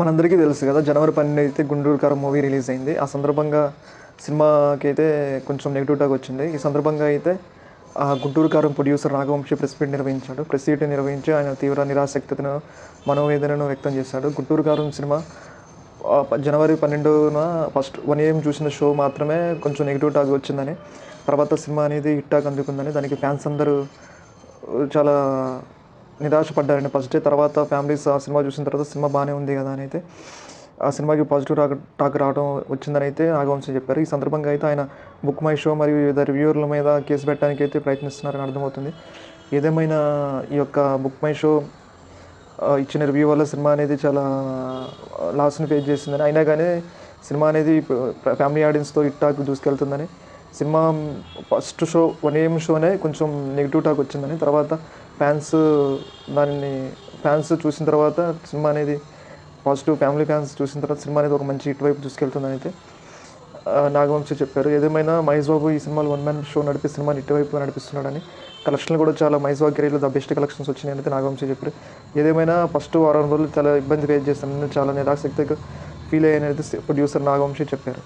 మనందరికీ తెలుసు కదా జనవరి పన్నెండు అయితే గుంటూరు కారం మూవీ రిలీజ్ అయింది. ఆ సందర్భంగా సినిమాకి అయితే కొంచెం నెగిటివ్ టాక్ వచ్చింది. ఈ సందర్భంగా అయితే ఆ Guntur Kaaram producer Naga Vamsi press meet నిర్వహించాడు. ప్రెస్ మీట్ నిర్వహించి ఆయన తీవ్ర నిరాసక్తను మనోవేదనను వ్యక్తం చేశాడు. గుంటూరు కారం సినిమా జనవరి పన్నెండున ఫస్ట్ వన్ ఏఎం చూసిన షో మాత్రమే కొంచెం నెగిటివ్ టాక్ వచ్చిందని తర్వాత సినిమా అనేది హిట్ టాక్ అందుకుందని దానికి ఫ్యాన్స్ అందరూ చాలా నిరాశపడ్డారండి. ఫస్ట్ డే తర్వాత ఫ్యామిలీస్ ఆ సినిమా చూసిన తర్వాత సినిమా బాగానే ఉంది కదా అని అయితే ఆ సినిమాకి పాజిటివ్ టాక్ టాక్ రావడం వచ్చిందని అయితే నాగవంశం చెప్పారు. ఈ సందర్భంగా అయితే ఆయన బుక్ మై షో మరియు వివిధ రివ్యూర్ల మీద కేసు పెట్టడానికి అయితే ప్రయత్నిస్తున్నారని అర్థమవుతుంది. ఏదేమైనా ఈ యొక్క బుక్ మై షో ఇచ్చిన రివ్యూ వల్ల సినిమా అనేది చాలా లాస్ని ఫేస్ చేసిందని అయినా కానీ సినిమా అనేది ఫ్యామిలీ ఆడియన్స్తో hit talk దూసుకెళ్తుందని cinema first show one AM షోనే కొంచెం నెగిటివ్ టాక్ వచ్చిందని తర్వాత ఫ్యాన్స్ దానిని ఫ్యాన్స్ చూసిన తర్వాత సినిమా అనేది పాజిటివ్ ఫ్యామిలీ ఫ్యాన్స్ చూసిన తర్వాత సినిమా అనేది ఒక మంచి ఇటువైపు వైపు దూసుకెళ్తుందని అయితే నాగవంశి చెప్పారు. ఏదేమైనా మహేష్ బాబు ఈ సినిమాలో వన్ మ్యాన్ షో నడిపి సినిమాని ఇటువైపు నడిపిస్తున్నాడని కలెక్షన్లు కూడా చాలా మహేష్ బాబు కెరీర్లో ద బెస్ట్ కలెక్షన్స్ వచ్చినాయని అయితే నాగవంశి చెప్పారు. ఏదేమైనా ఫస్ట్ వారం రోజులు చాలా ఇబ్బంది ఫేస్ చేస్తానని చాలా నిరాసక్తిగా ఫీల్ అయ్యానైతే ప్రొడ్యూసర్ నాగవంశి చెప్పారు.